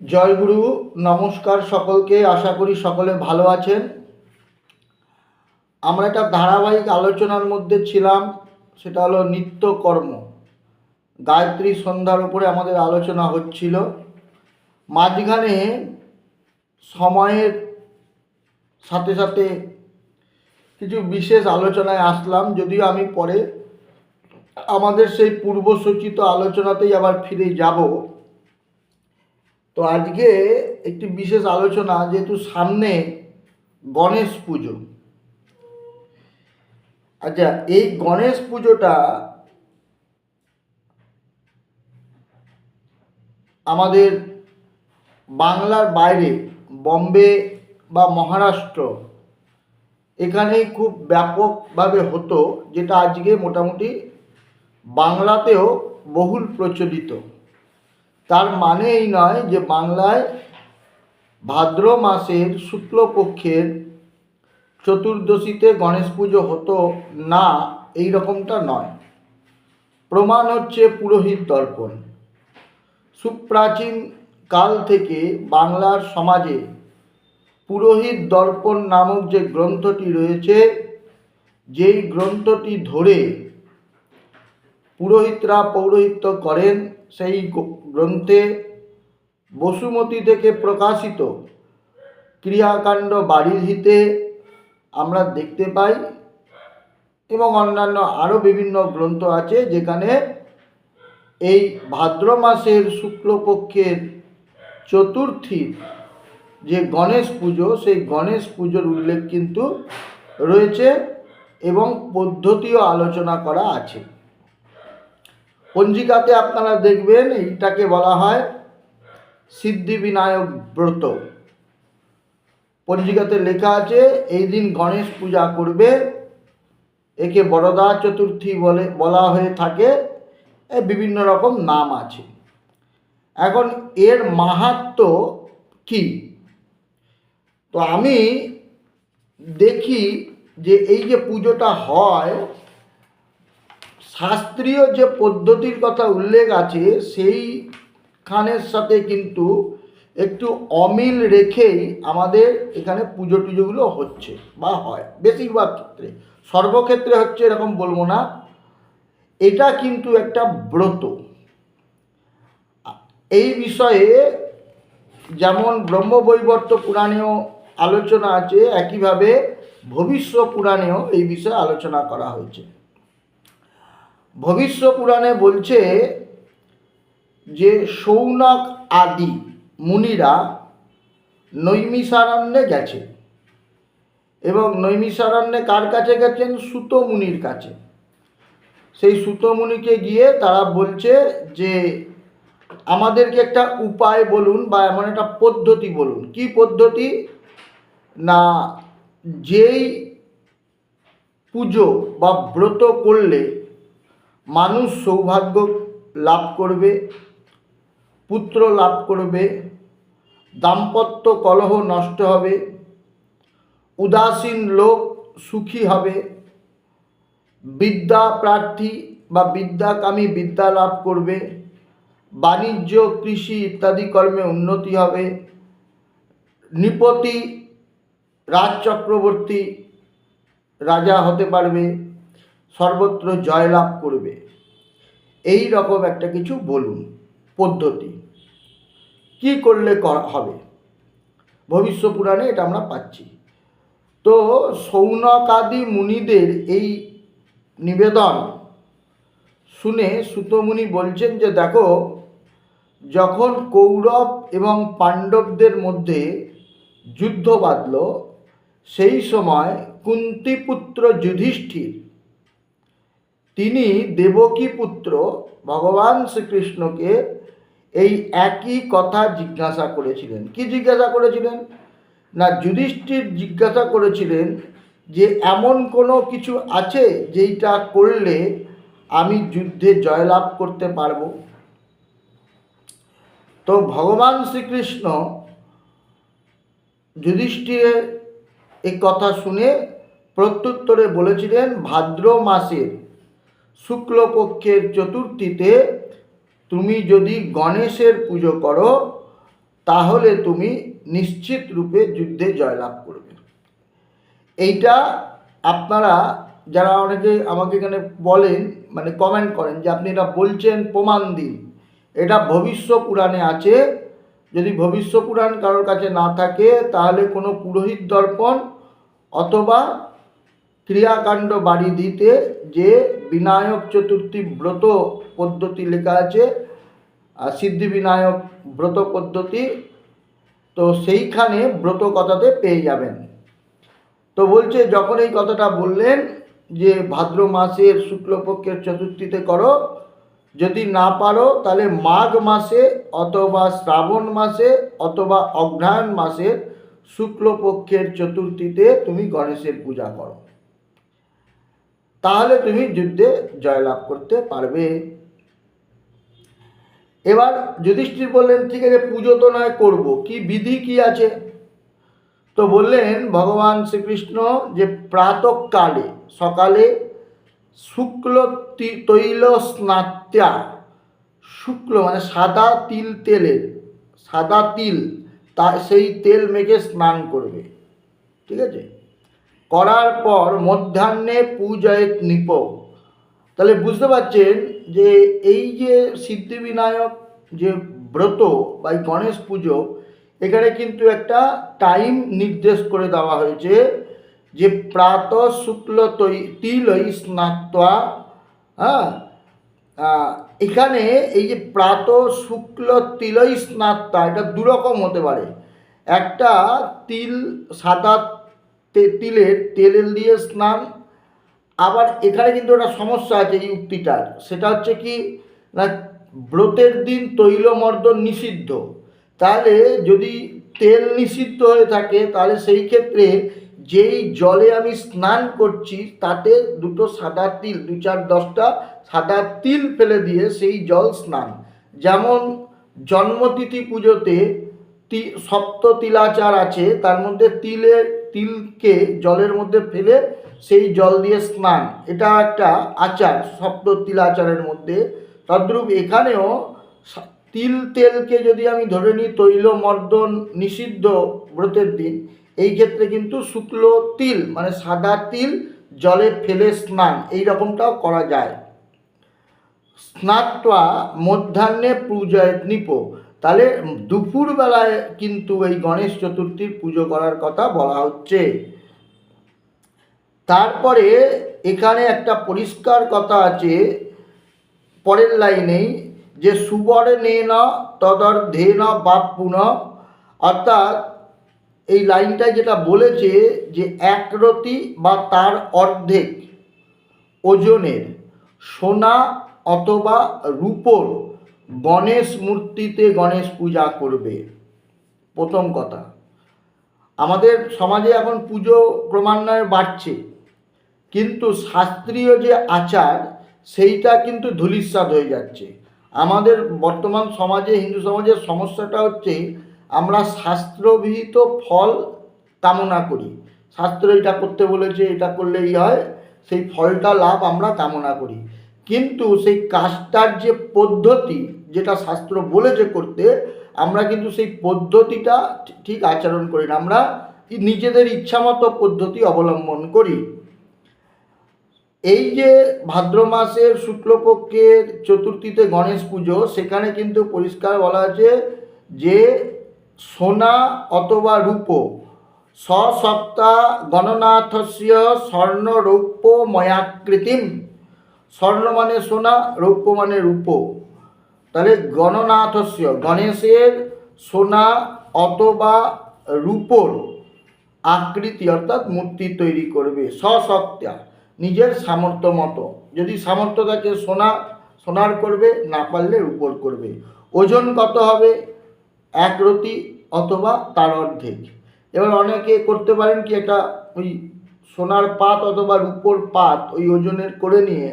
জয়গুরু, নমস্কার সকলকে। আশা করি সকলে ভালো আছেন। আমরা একটা ধারাবাহিক আলোচনার মধ্যে ছিলাম, সেটা হলো নিত্যকর্ম। গায়ত্রী সন্ধ্যার উপরে আমাদের আলোচনা হচ্ছিল। মাঝখানে সময়ের সাথে সাথে কিছু বিশেষ আলোচনায় আসলাম, যদিও আমি পরে আমাদের সেই পূর্বসূচিত আলোচনাতেই আবার ফিরে যাব। তো আজকে একটি বিশেষ আলোচনা, যেহেতু সামনে গণেশ পুজো। আচ্ছা এই গণেশ পুজোটা আমাদের বাংলার বাইরে, বম্বে বা মহারাষ্ট্র, এখানেই খুব ব্যাপকভাবে হতো, যেটা আজকে মোটামুটি বাংলাতেও বহুল প্রচলিত। তার মানে এই নয় যে বাংলায় ভাদ্র মাসের শুক্লপক্ষের চতুর্দশীতে গণেশ পুজো হতো না, এই রকমটা নয়। প্রমাণ হচ্ছে পুরোহিত দর্পণ। সুপ্রাচীন কাল থেকে বাংলার সমাজে পুরোহিত দর্পণ নামক যে গ্রন্থটি রয়েছে, যেই গ্রন্থটি ধরে পুরোহিতরা পৌরোহিত্য করেন, সেই গ্রন্থে বসুমতী থেকে প্রকাশিত ক্রিয়াকাণ্ড বাড়ির হিতে আমরা দেখতে পাই এবং অন্যান্য আরও বিভিন্ন গ্রন্থ আছে যেখানে এই ভাদ্র মাসের শুক্লপক্ষের চতুর্থীর যে গণেশ পুজো, সেই গণেশ পুজোর উল্লেখ কিন্তু রয়েছে এবং পদ্ধতিও আলোচনা করা আছে। পঞ্জিকাতে আপনারা দেখবেন, এইটাকে বলা হয় সিদ্ধিবিনায়ক ব্রত। পঞ্জিকাতে লেখা আছে, এই দিন গণেশ পূজা করবে। একে বরদা চতুর্থী বলে, বলা হয়ে থাকে। বিভিন্ন রকম নাম আছে। এখন এর মাহাত্ম্য কি? তো আমি দেখি যে এই যে পুজোটা হয় শাস্ত্রীয় যে পদ্ধতির কথা উল্লেখ আছে, সেইখানের সাথে কিন্তু একটু অমিল রেখেই আমাদের এখানে পুজো টুজোগুলো হচ্ছে বা হয়। বেশিরভাগ ক্ষেত্রে। সর্বক্ষেত্রে হচ্ছে এরকম বলব না। এটা কিন্তু একটা ব্রত। এই বিষয়ে যেমন ব্রহ্মবৈবর্ত পুরাণেও আলোচনা আছে, একইভাবে ভবিষ্য পুরাণেও এই বিষয়ে আলোচনা করা হয়েছে। ভবিষ্য পুরাণে বলছে যে সৌনক আদি মুনিরা নৈমিষারণ্যে গেছে। এবং নৈমিষারণ্যে কার কাছে গেছেন? সুত মুনির কাছে। সেই সুত মুনিকে গিয়ে তারা বলছে যে আমাদেরকে একটা উপায় বলুন বা এমন একটা পদ্ধতি বলুন। কি পদ্ধতি? না, যেই পুজো বা ব্রত করলে মানুষ সৌভাগ্য লাভ করবে, পুত্র লাভ করবে, দাম্পত্য কলহ নষ্ট হবে, উদাসীন লোক সুখী হবে, বিদ্যা প্রার্থী বা বিদ্যাকামী বিদ্যা লাভ করবে, বাণিজ্য, কৃষি ইত্যাদি কর্মে উন্নতি হবে, নৃপতি রাজ চক্রবর্তী রাজা হতে পারবে সর্বত্র জয়লাভ করবে। এই রকম একটা কিছু বলুন পদ্ধতি। কি করলে হবে? ভবিষ্য পুরাণে এটা আমরা পাচ্ছি। তো সৌনকাদি মুনিদের এই নিবেদন শুনে সুতমুনি বলছেন যে, দেখো, যখন কৌরব এবং পাণ্ডবদের মধ্যে যুদ্ধ বাঁধল, সেই সময় কুন্তিপুত্র যুধিষ্ঠির তিনি দেবকী পুত্র ভগবান শ্রীকৃষ্ণকে এই একই কথা জিজ্ঞাসা করেছিলেন। কি জিজ্ঞাসা করেছিলেন? না, যুধিষ্ঠির জিজ্ঞাসা করেছিলেন যে, এমন কোনো কিছু আছে যেইটা করলে আমি যুদ্ধে জয়লাভ করতে পারব? তো ভগবান শ্রীকৃষ্ণ যুধিষ্ঠিরের এই কথা শুনে প্রত্যুত্তরে বলেছিলেন ভাদ্র মাসের শুক্লপক্ষের চতুর্থীতে তুমি যদি গণেশের পুজো করো, তাহলে তুমি নিশ্চিত রূপে যুদ্ধে জয়লাভ করবে। এইটা আপনারা যারা অনেকে আমাকে এখানে বলেন মানে কমেন্ট করেন যে আপনি এটা বলছেন প্রমাণ দিন। এটা ভবিষ্য পুরাণে আছে। যদি ভবিষ্য পুরাণ কারোর কাছে না থাকে, তাহলে কোনো পুরোহিত দর্পণ অথবা ক্রিয়াকাণ্ড বাড়ি দিতে যে বিনায়ক চতুর্থী ব্রত পদ্ধতি লেখা আছে সিদ্ধি বিনায়ক ব্রত পদ্ধতি, তো সেইখানে ব্রত কথাতে পেয়ে যাবেন। তো বলছে, যখন এই কথাটা বললেন যে ভাদ্র মাসের শুক্লপক্ষের চতুর্থীতে করো, যদি না পারো তাহলে মাঘ মাসে অথবা শ্রাবণ মাসে অথবা অগ্রহায়ণ মাসের শুক্লপক্ষের চতুর্থীতে তুমি গণেশের পূজা করো। তাহলে তুমি যুদ্ধে জয়লাভ করতে পারবে। এবার যুধিষ্ঠির বললেন, ঠিক আছে, পুজো তো নয়, করব। কি বিধি, কি আছে? তো বললেন, ভগবান শ্রীকৃষ্ণ যে প্রাতকালে, সকালে শুক্ল তৈল স্নাত্যা, শুক্ল মানে সাদা তিল তেলের, সাদা তিল, তা, সেই তেল মেখে স্নান করবে। ঠিক আছে? করার পর মধ্যাহ্নে পূজায় নিপ। তাহলে বুঝতে পারছেন যে এই যে সিদ্ধিবিনায়ক যে ব্রত বা গণেশ পুজো, এখানে কিন্তু একটা টাইম নির্দেশ করে দেওয়া হয়েছে যে প্রাত শুক্ল তিলই স্নাত্বা হ্যাঁ? এখানে এই যে প্রাত শুক্ল তিলই স্নাত্তা এটা দুরকম হতে পারে। একটা তিল সাদা তিলের তেল দিয়ে স্নান। আবার এখানে কিন্তু একটা সমস্যা আছে এই উক্তিটার। সেটা হচ্ছে কি, না, ব্রতের দিন তৈলমর্দন নিষিদ্ধ। তাহলে যদি তেল নিষিদ্ধ হয়ে থাকে, তাহলে সেই ক্ষেত্রে যেই জলে আমি স্নান করছি, তাতে দুটো সাদা তিল, দু চার দশটা সাদা তিল ফেলে দিয়ে সেই জল স্নান। যেমন জন্মতিথি পুজোতে সপ্ত তিলাচার আছে, তার মধ্যে তিলের তিলকে জলের মধ্যে ফেলে সেই জল দিয়ে স্নান। এটা একটা আচার, সপ্ত তিলাচারের মধ্যে। তদ্রূপ এখানেও তিল তেলকে যদি আমি ধরে নিই তৈল মর্দন নিষিদ্ধ ব্রতের দিন, এই ক্ষেত্রে কিন্তু শুক্ল তিল মানে সাদা তিল জলে ফেলে স্নান, এই রকমটাও করা যায়। স্নাত্বা মধ্যাহ্নে পূজায় নিপ। তাহলে দুপুরবেলায় কিন্তু এই গণেশ চতুর্থীর পুজো করার কথা বলা হচ্ছে। তারপরে এখানে একটা পরিষ্কার কথা আছে, পরের লাইনেই, যে সুবর্ণে ন তদর্ধে ন বাপুন অর্থাৎ এই লাইনটায় যেটা বলেছে যে একরতি বা তার অর্ধেক ওজনের সোনা অথবা রূপোর গণেশ মূর্তিতে গণেশ পূজা করবে। প্রথম কথা। আমাদের সমাজে এখন পুজো ক্রমান্বয়ে বাড়ছে। কিন্তু শাস্ত্রীয় যে আচার, সেইটা কিন্তু ধূলিসাৎ হয়ে যাচ্ছে। আমাদের বর্তমান সমাজে, হিন্দু সমাজের সমস্যাটা হচ্ছে, আমরা শাস্ত্রবিহিত ফল কামনা করি। শাস্ত্র এটা করতে বলেছে, এটা করলেই হয়, সেই ফলটা লাভ আমরা কামনা করি। কিন্তু সেই কাজটার যে পদ্ধতি যেটা শাস্ত্র বলেছে করতে, আমরা কিন্তু সেই পদ্ধতিটা ঠিক আচরণ করি না। আমরা নিজেদের ইচ্ছামতো পদ্ধতি অবলম্বন করি। এই যে ভাদ্র মাসের শুক্লপক্ষের চতুর্থীতে গণেশ পুজো, সেখানে কিন্তু পরিষ্কার বলা আছে যে সোনা অথবা রূপ স্বসপ্তা গণনাথস্য স্বর্ণ রৌপ্য ময়াকৃতিম স্বর্ণ মানে সোনা, রৌপ্য মানে রূপ। তাহলে গণনাথস্য, গণেশের সোনা অথবা রূপর আকৃতি অর্থাৎ মূর্তি তৈরি করবে স্বসত্তা নিজের সামর্থ্য মতো। যদি সামর্থ্য থাকে সোনা, সোনার করবে, না পারলে রূপর করবে। ওজন কত হবে? এক রতি অথবা তার অর্ধেক। এবার অনেকে করতে পারেন কি একটা ওই সোনার পাত অথবা রূপোর পাত ওই ওজনের করে নিয়ে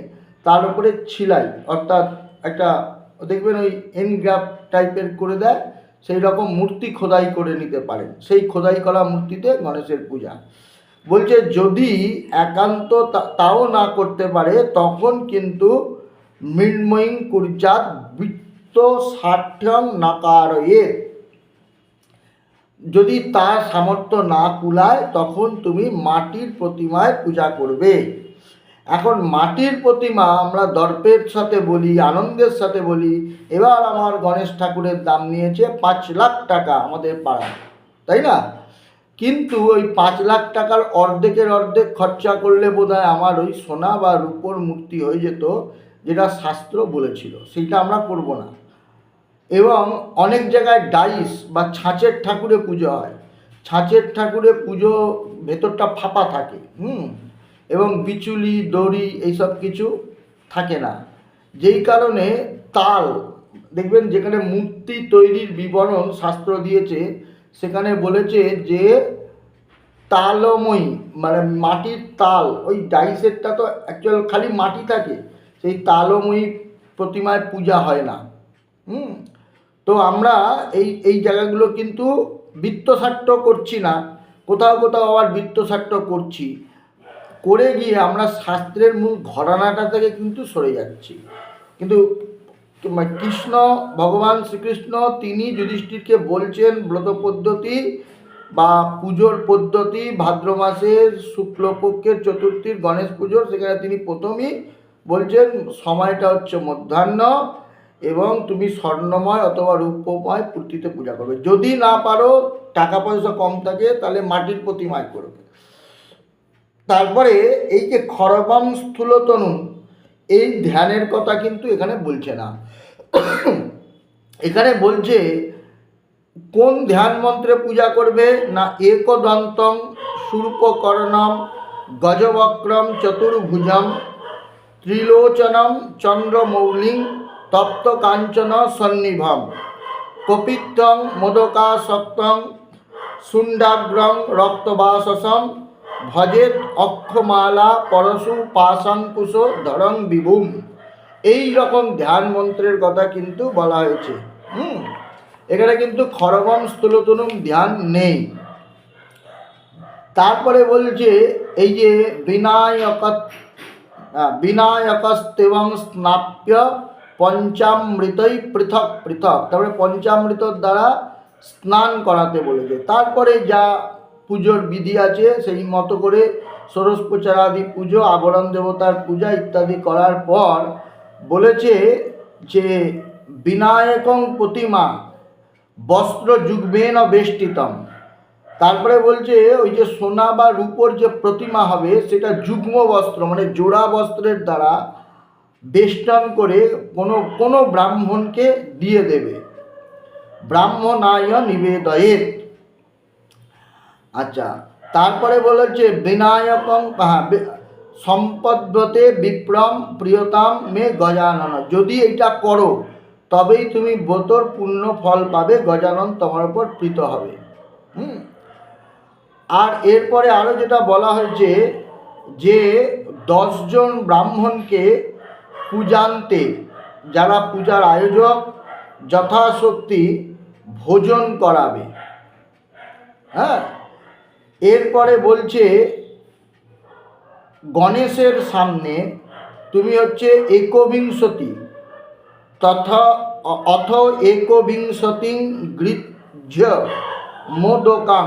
তার উপরে ছিলাই, অর্থাৎ একটা দেখবেন ওই এনগ্রাফ টাইপের করে দেয়, সেই রকম মূর্তি খোদাই করে নিতে পারেন। সেই খোদাই করা মূর্তিতে গণেশের পূজা। বলছে, যদি একান্ত তাও না করতে পারে, তখন কিন্তু মৃন্ময়ীং কুর্জাত বৃত্ত ষাঠ্যং নাকারয়ে। যদি তার সামর্থ্য না কুলায়, তখন তুমি মাটির প্রতিমায় পূজা করবে। এখন মাটির প্রতিমা আমরা দর্পের সাথে বলি, আনন্দের সাথে বলি। এবার আমার গণেশ ঠাকুরের দাম নিয়েছে পাঁচ লাখ টাকা আমাদের পাড়ায়, তাই না? কিন্তু ওই পাঁচ লাখ টাকার অর্ধেকের অর্ধেক খরচা করলে বোধহয় আমার ওই সোনা বা রূপোর মূর্তি হয়ে যেত, যেটা শাস্ত্র বলেছিল। সেইটা আমরা করব না। এবং অনেক জায়গায় ডাইস বা ছাঁচের ঠাকুরে পুজো হয়। ছাঁচের ঠাকুরে পুজো ভেতরটা ফাঁপা থাকে, হুম? এবং বিচুলি দড়ি এইসব কিছু থাকে না। যেই কারণে তাল, দেখবেন যেখানে মূর্তি তৈরির বিবরণ শাস্ত্র দিয়েছে, সেখানে বলেছে যে তালময়ী মানে মাটির তাল, ওই ডাইসেরটা তো অ্যাকচুয়াল খালি মাটি থাকে, সেই তালময়ী প্রতিমায় পূজা হয় না। হুম? তো আমরা এই এই জায়গাগুলো কিন্তু বৃত্তসাট্য করছি না। কোথাও কোথাও আবার বৃত্তসাট্য করছি। করে গিয়ে আমরা শাস্ত্রের মূল ঘরানাটা থেকে কিন্তু সরে যাচ্ছি। কিন্তু কৃষ্ণ, ভগবান শ্রীকৃষ্ণ, তিনি যুধিষ্ঠিরকে বলছেন ব্রত পদ্ধতি বা পুজোর পদ্ধতি, ভাদ্র মাসের শুক্লপক্ষের চতুর্থীর গণেশ পুজোর, সেখানে তিনি প্রথমেই বলছেন সময়টা হচ্ছে মধ্যাহ্ন এবং তুমি স্বর্ণময় অথবা রূপময় মূর্তিতে পূজা করবে। যদি না পারো, টাকা পয়সা কম থাকে, তাহলে মাটির প্রতিমায় করবে। তারপরে এই যে খরবম স্থূলতনু, এই ধ্যানের কথা কিন্তু এখানে বলছে না। এখানে বলছে, কোন ধ্যান মন্ত্রে পূজা করবে? না একদন্তং সুরূপকর্ণম গজবক্রম চতুর্ভুজম ত্রিলোচনম চন্দ্রমৌলিং তপ্ত কাঞ্চন সন্নিভম কপিত্তং মোদকাসক্তং শুণ্ডাগ্রং রক্তবাসসম ভজেত অক্ষমালা পরশু পাশাঙ্কুশ ধরং বিভুম। এই রকম ধ্যান মন্ত্রের কথা কিন্তু বলা হয়েছে। হুম, এখানে কিন্তু খরগম স্থূলতনুম ধ্যান নেই। তারপরে বলছে, এই যে বিনায়ক বিনায়কস্তেবং স্নাপ্য পঞ্চামৃতই পৃথক পৃথক। তারপরে পঞ্চামৃতর দ্বারা স্নান করাতে বলেছে। তারপরে যা পুজোর বিধি আছে, সেই মতো করে ষোড়শোপচারাদি পুজো, আবরণ দেবতার পূজা ইত্যাদি করার পর বলেছে যে বিনায়কং প্রতিমা বস্ত্র যুগ্মেন বেষ্টিতম। তারপরে বলছে ওই যে সোনা বা রূপোর যে প্রতিমা হবে, সেটা যুগ্ম বস্ত্র মানে জোড়া বস্ত্রের দ্বারা বেষ্টন করে কোনো কোনো ব্রাহ্মণকে দিয়ে দেবে। ব্রাহ্মণায় নিবেদয়েত। আচ্ছা তারপরে বলেছে বিনায়কং হ্যাঁ সম্পদ্বতে বিপ্রম প্রিয়তাম মে গজানন। যদি এটা করো, তবেই তুমি বোতর পূর্ণ ফল পাবে, গজানন তোমার উপর প্রীত হবে। হুম? আর এরপরে আরও যেটা বলা হয়েছে যে দশজন ব্রাহ্মণকে পূজান্তে, যারা পূজার আয়োজক, যথাশক্তি ভোজন করাবে। হ্যাঁ? এরপরে বলছে, গণেশের সামনে তুমি হচ্ছে একবিংশতি, তথা, অথ একবিংশতি গৃহ্য মোদকাং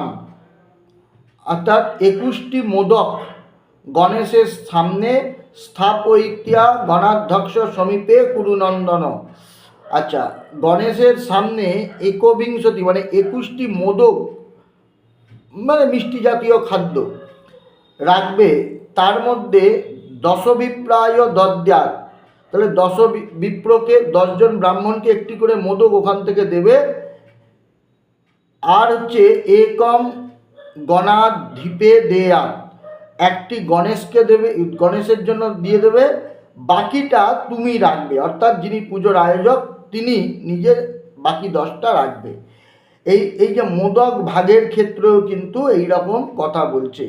অর্থাৎ একুশটি মোদক গণেশের সামনে স্থাপয়িত্যা গণাধ্যক্ষ সমীপে কুরুনন্দন। আচ্ছা গণেশের সামনে একবিংশতি মানে একুশটি মোদক মানে মিষ্টি জাতীয় খাদ্য রাখবে, তার মধ্যে দশবিপ্রায় দদ্যাত তাহলে দশ বিপ্রকে দশজন ব্রাহ্মণকে একটি করে মোদক ওখান থেকে দেবে। আর হচ্ছে একম গণাধিপে দেয়া একটি গণেশকে দেবে, গণেশের জন্য দিয়ে দেবে। বাকিটা তুমি রাখবে, অর্থাৎ যিনি পুজোর আয়োজক, তিনি নিজের বাকি দশটা রাখবে। এই এই যে মোদক ভাগের ক্ষেত্রেও কিন্তু এই রকম কথা বলছে।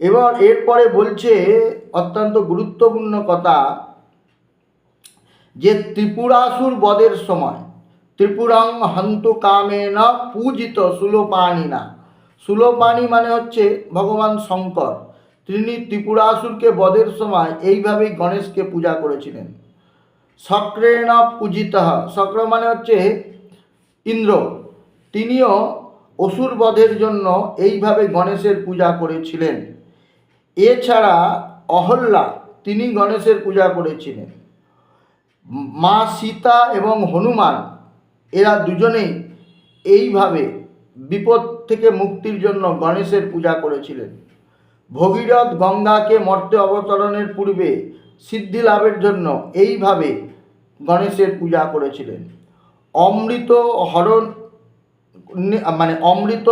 এবার এরপরে বলছে অত্যন্ত গুরুত্বপূর্ণ কথা যে ত্রিপুরাসুর বদের সময় ত্রিপুরাং হন্তু কামেন পূজিত সুলোপানিনা। সুলোপানি মানে হচ্ছে ভগবান শঙ্কর। তিনি ত্রিপুরাসুরকে বদের সময় এইভাবেই গণেশকে পূজা করেছিলেন। শক্রেণ পূজিত শক্র মানে হচ্ছে ইন্দ্র। তিনিও অসুর বধের জন্য এইভাবে গণেশের পূজা করেছিলেন। এছাড়া অহল্যা তিনি গণেশের পূজা করেছিলেন। মা সীতা এবং হনুমান এরা দুজনেই এইভাবে বিপদ থেকে মুক্তির জন্য গণেশের পূজা করেছিলেন। ভগীরথ গঙ্গাকে মর্তে অবতরণের পূর্বে সিদ্ধি লাভের জন্য এইভাবে গণেশের পূজা করেছিলেন। অমৃত হরণ মানে অমৃত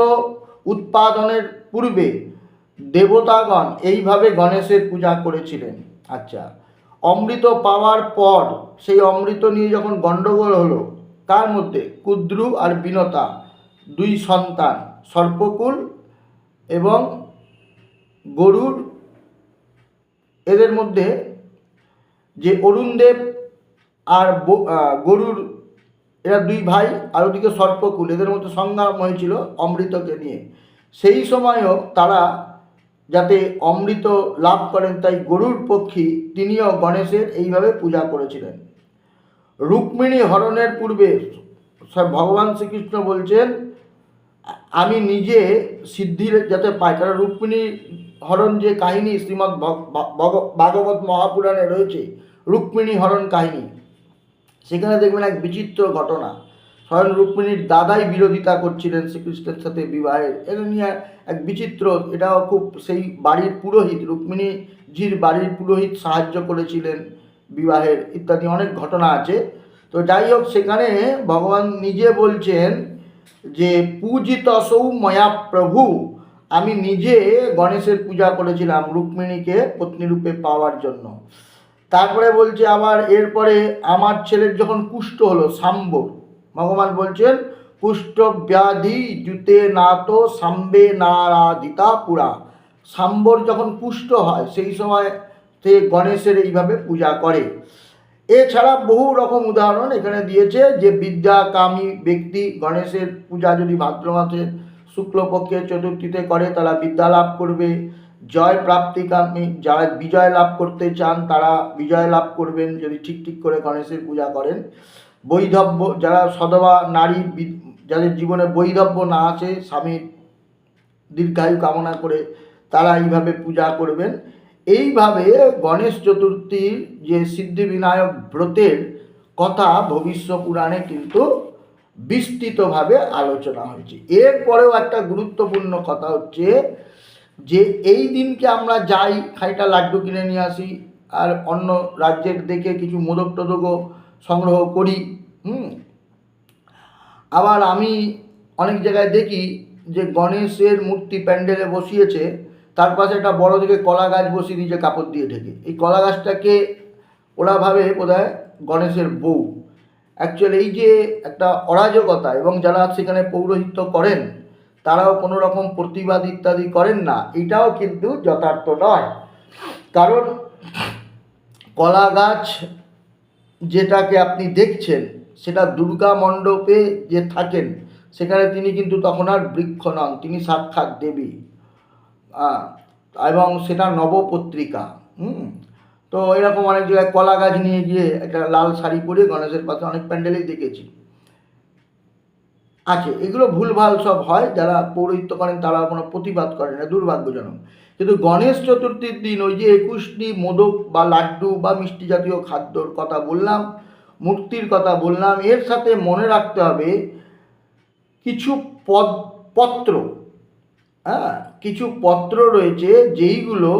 উৎপাদনের পূর্বে দেবতাগণ এইভাবে গণেশের পূজা করেছিলেন। আচ্ছা অমৃত পাওয়ার পর সেই অমৃত নিয়ে যখন গণ্ডগোল হলো কার মধ্যে কুদ্রু আর বিনতা দুই সন্তান, সর্পকুল এবং গরুর, এদের মধ্যে যে অরুণদেব আর গরুর এরা দুই ভাই, আর ওদিকে সর্পকুল, এদের মধ্যে সংগ্রাম হয়েছিল অমৃতকে নিয়ে। সেই সময়ও তারা যাতে অমৃত লাভ করেন, তাই গরুর পক্ষী তিনিও গণেশের এইভাবে পূজা করেছিলেন। রুক্মিণী হরণের পূর্বে ভগবান শ্রীকৃষ্ণ বলছেন, আমি নিজে সিদ্ধির যাতে পাই। কারণ রুক্মিণী হরণ যে কাহিনী ভগ- ভাগবত মহাপুরাণে রয়েছে, রুক্মিণী হরণ কাহিনী। সেখানে দেখবেন এক বিচিত্র ঘটনা। স্বয়ং রুক্মিণীর দাদাই বিরোধিতা করছিলেন শ্রীকৃষ্ণের সাথে বিবাহের। এটা নিয়ে এক বিচিত্র, এটাও খুব সেই বাড়ির পুরোহিত, রুক্মিণীজির বাড়ির পুরোহিত সাহায্য করেছিলেন বিবাহের ইত্যাদি অনেক ঘটনা আছে। তো যাই হোক, সেখানে ভগবান নিজে বলছেন যে, পূজিতসৌ ময়া প্রভু, আমি নিজে গণেশের পূজা করেছিলাম রুক্মিণীকে পত্নীরূপে পাওয়ার জন্য। তারপরে বলছে আবার এরপরে আমার ছেলের যখন কুষ্ঠ হলো, সাম্বর, ভগবান বলছেন কুষ্ঠ ব্যাধি জুতে নাতো সাম্বে নারাধিতা পুরা। সাম্বর যখন পুষ্ট হয়, সেই সময় সে গণেশের এইভাবে পূজা করে। এছাড়া বহু রকম উদাহরণ এখানে দিয়েছে যে বিদ্যাকামী ব্যক্তি গণেশের পূজা যদি ভাদ্র মাসে শুক্লপক্ষের চতুর্থীতে করে, তারা বিদ্যা লাভ করবে। জয় প্রাপ্তিকামী যারা বিজয় লাভ করতে চান, তারা বিজয় লাভ করবেন যদি ঠিক ঠিক করে গণেশের পূজা করেন। বৈধব্য, যারা সদবা, নারী যাদের জীবনে বৈধব্য না আছে স্বামীর দীর্ঘায়ু কামনা করে তারা এইভাবে পূজা করবেন। এইভাবে গণেশ চতুর্থীর যে সিদ্ধিবিনায়ক ব্রতের কথা ভবিষ্য পুরাণে কিন্তু বিস্তৃতভাবে আলোচনা হয়েছে। এরপরেও একটা গুরুত্বপূর্ণ কথা হচ্ছে যে এই দিনকে আমরা যাই, খাইটা লাড্ডু কিনে নিয়ে আসি, আর অন্য রাজ্যের দেখে কিছু মোদক টোদকও সংগ্রহ করি, হুম? আবার আমি অনেক জায়গায় দেখি যে গণেশের মূর্তি প্যান্ডেলে বসিয়েছে, তার পাশে একটা বড় দিকে কলা গাছ বসিয়ে দিয়েছে কাপড় দিয়ে ঢেকে। এই কলা গাছটাকে ওরা ভাবে বোধহয় গণেশের বউ। অ্যাকচুয়ালি এই যে একটা অরাজকতা, এবং যারা সেখানে পৌরোহিত্য করেন তারাও কোনো রকম প্রতিবাদ ইত্যাদি করেন না। এটাও কিন্তু যথার্থ নয়। কারণ কলা গাছ যেটাকে আপনি দেখছেন, সেটা দুর্গা মণ্ডপে যে থাকেন, সেখানে তিনি কিন্তু তখন আর বৃক্ষ নন, তিনি সাক্ষাৎ দেবী। এবং সেটা নবপত্রিকা, হুম? তো এরকম অনেক জায়গায় কলা গাছ নিয়ে গিয়ে একটা লাল শাড়ি পরে গণেশের পাশে অনেক প্যান্ডেলেই দেখেছি। আছে। এগুলো ভুলভাল সব হয়, যারা পৌরোহিত্য করেন তারা কোনো প্রতিবাদ করে না, দুর্ভাগ্যজনক। কিন্তু গণেশ চতুর্থীর দিন ওই যে একুশটি মোদক বা লাড্ডু বা মিষ্টি জাতীয় খাদ্যর কথা বললাম, মূর্তির কথা বললাম, এর সাথে মনে রাখতে হবে কিছু পদ, পত্র। হ্যাঁ কিছু পত্র রয়েছে যেইগুলো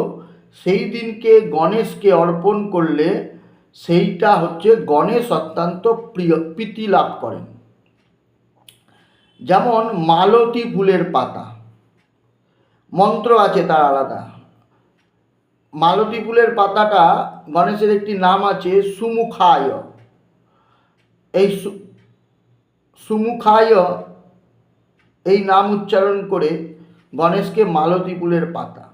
সেই দিনকে গণেশকে অর্পণ করলে সেইটা হচ্ছে গণেশ অত্যন্ত প্রিয়, প্রীতি লাভ করেন। যেমন মালতী ফুলের পাতা। মন্ত্র আছে তার আলাদা। মালতী ফুলের পাতাটা গণেশের একটি নাম আছে সুমুখায়। এই সুমুখায় এই নাম উচ্চারণ করে গণেশকে মালতী ফুলের পাতা।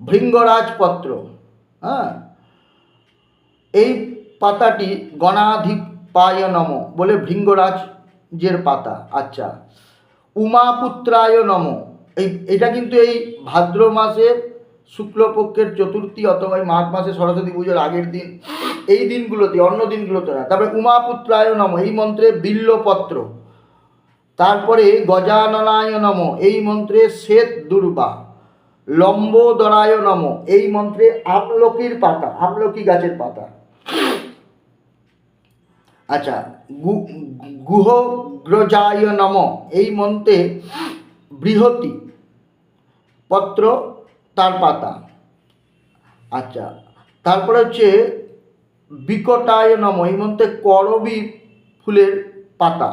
ভৃঙ্গরাজ পত্র হ্যাঁ? এই পাতাটি গণাধিপায় নম বলে ভৃঙ্গরাজের পাতা আচ্ছা। উমাপুত্রায় নম। এই, এটা কিন্তু এই ভাদ্র মাসের শুক্লপক্ষের চতুর্থী অথবা মাঘ মাসে সরস্বতী পুজোর আগের দিন, এই দিনগুলোতে, অন্য দিনগুলোতে না। তারপরে উমাপুত্রায় নম, এই মন্ত্রে বিল্লপত্র। তারপরে গজাননায় নম, এই মন্ত্রে শ্বেত দুর্বা। লম্বোদরায় নম, এই মন্ত্রে আমলকির পাতা আমলকি গাছের পাতা। আচ্ছা গুহগ্রজায় নম, এই মন্ত্রে বৃহতি পত্র তার পাতা। আচ্ছা তারপরে হচ্ছে বিকটায় নম, এই মন্ত্রে করবি ফুলের পাতা।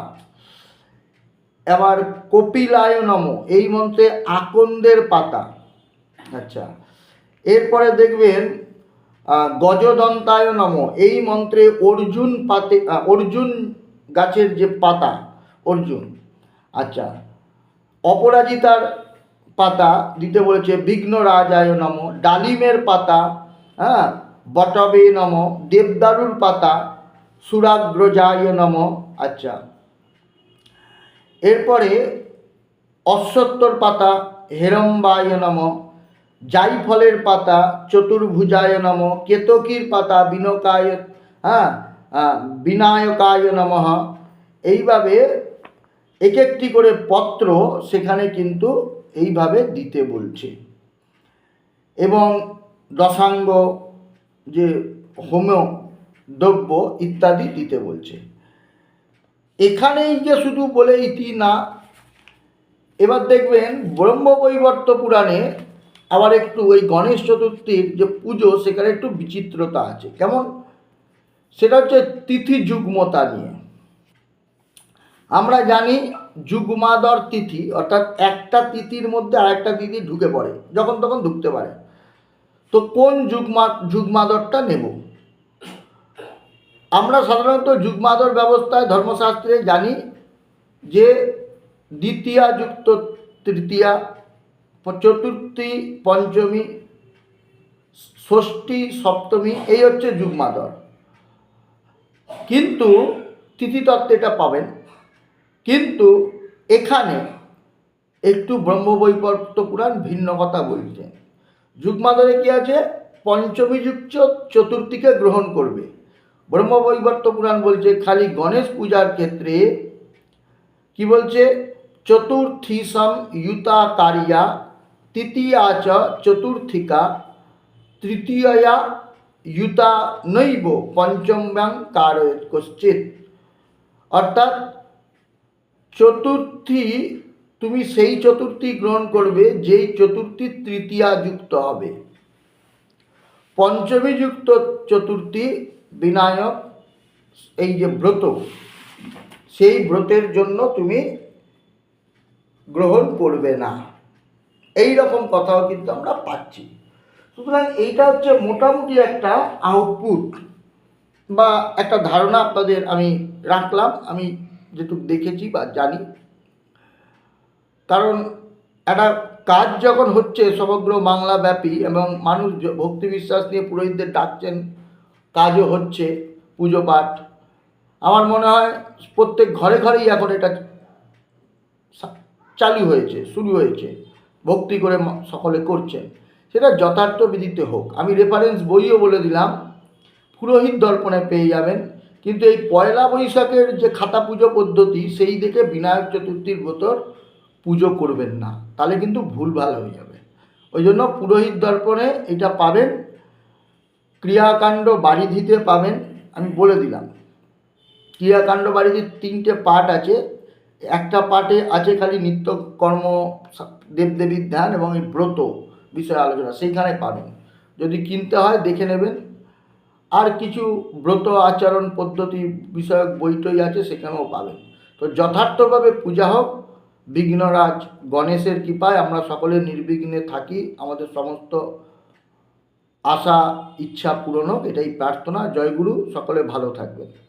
এবার কপিলায় নম, এই মন্ত্রে আকন্দের পাতা। আচ্ছা এরপরে দেখবেন গজদন্তায় নম। এই মন্ত্রে অর্জুন পাতে অর্জুন গাছের যে পাতা, অর্জুন আচ্ছা অপরাজিতার পাতা দিতে বলেছে বিঘ্ন রাজায় নম, ডালিমের পাতা হ্যাঁ বটবে নম, দেবদারুর পাতা, সুরাগ্রজায় নম আচ্ছা এরপরে অশ্বত্তর পাতা, হেরম্বায় নম জাইফলের পাতা, চতুর্ভুজায় নম, কেতকীর পাতা, বিনকায় হ্যাঁ বিনায়কায় নমঃ। এইভাবে এক একটি করে পত্র সেখানে কিন্তু এইভাবে দিতে বলছে। এবং দশাঙ্গ, যে হোম দ্রব্য ইত্যাদি দিতে বলছে। এখানেই যে শুধু বলে ইতি না, এবার দেখবেন ব্রহ্মবৈবর্ত পুরাণে আবার একটু ওই গণেশ চতুর্থীর যে পুজো, সেখানে একটু বিচিত্রতা আছে। কেমন? সেটা হচ্ছে তিথি যুগ্মতা নিয়ে। আমরা জানি যুগ্মাদর তিথি, অর্থাৎ একটা তিথির মধ্যে আরেকটা তিথি ঢুকে পড়ে, যখন তখন ঢুকতে পারে। তো কোন যুগ্মা, যুগ্মাদরটা নেব? আমরা সাধারণত যুগ্মাদর ব্যবস্থায় ধর্মশাস্ত্রে জানি যে দ্বিতীয়া যুক্ত তৃতীয়া চতুর্থী, পঞ্চমী, ষষ্ঠী, সপ্তমী, এই হচ্ছে যুগ্মাদর। কিন্তু তিথিতত্ত্বে এটা পাবেন। কিন্তু এখানে একটু ব্রহ্মবৈবর্ত পুরাণ ভিন্ন কথা বলছে। যুগ্মাদরে কি আছে? পঞ্চমী যুক্ত চতুর্থীকে গ্রহণ করবে। ব্রহ্মবৈবর্ত পুরাণ বলছে, খালি গণেশ পূজার ক্ষেত্রে কি বলছে? চতুর্থীসম ইউতা কারিয়া তৃতীয়া চ চতুর্থিকা তৃতীয়া ইউতা নৈব পঞ্চম্যাং কারয়েত কশ্চিত অর্থাৎ চতুর্থী তুমি সেই চতুর্থী গ্রহণ করবে যেই চতুর্থী তৃতীয়া যুক্ত হবে পঞ্চমী যুক্ত চতুর্থী বিনায়ক এই যে ব্রত, সেই ব্রতের জন্য তুমি গ্রহণ করবে না। এই রকম কথাও কিন্তু আমরা পাচ্ছি। সুতরাং এইটা হচ্ছে মোটামুটি একটা আউটপুট বা একটা ধারণা আপনাদের আমি রাখলাম, আমি যেটুকু দেখেছি বা জানি। কারণ একটা কাজ যখন হচ্ছে সমগ্র বাংলা ব্যাপী এবং মানুষ ভক্তি বিশ্বাস নিয়ে পুরোহিতদের ডাকছেন, কাজও হচ্ছে, পুজো পাঠ। আমার মনে হয় প্রত্যেক ঘরে ঘরেই এখন এটা চালু হয়েছে, শুরু হয়েছে। ভক্তি করে সকলে করছেন সেটা যথার্থ বিধিতে হোক। আমি রেফারেন্স বইও বলে দিলাম, পুরোহিত দর্পণে পেয়ে যাবেন। কিন্তু এই পয়লা বৈশাখের যে খাতা পুজো পদ্ধতি, সেই দেখে বিনায়ক চতুর্থীর ভেতর পুজো করবেন না। তাহলে কিন্তু ভুলভাল হয়ে যাবে। ওই জন্য পুরোহিত দর্পণে এটা পাবেন, ক্রিয়াকাণ্ড বাড়ি দিতে পাবেন। আমি বলে দিলাম, ক্রিয়াকাণ্ড বাড়িতে তিনটে পার্ট আছে। একটা পার্টে আছে খালি নিত্য কর্ম, দেবদেবীর ধ্যান এবং এই ব্রত বিষয়ে আলোচনা, সেইখানে পাবেন। যদি কিনতে হয়, দেখে নেবেন। আর কিছু ব্রত আচরণ পদ্ধতি বিষয়ক বইটই আছে, সেখানেও পাবেন। তো যথার্থভাবে পূজা হোক, বিঘ্নরাজ গণেশের কৃপায় আমরা সকলে নির্বিঘ্নে থাকি, আমাদের সমস্ত আশা, ইচ্ছা পূরণ হোক, এটাই প্রার্থনা। জয়গুরু, সকলে ভালো থাকবেন।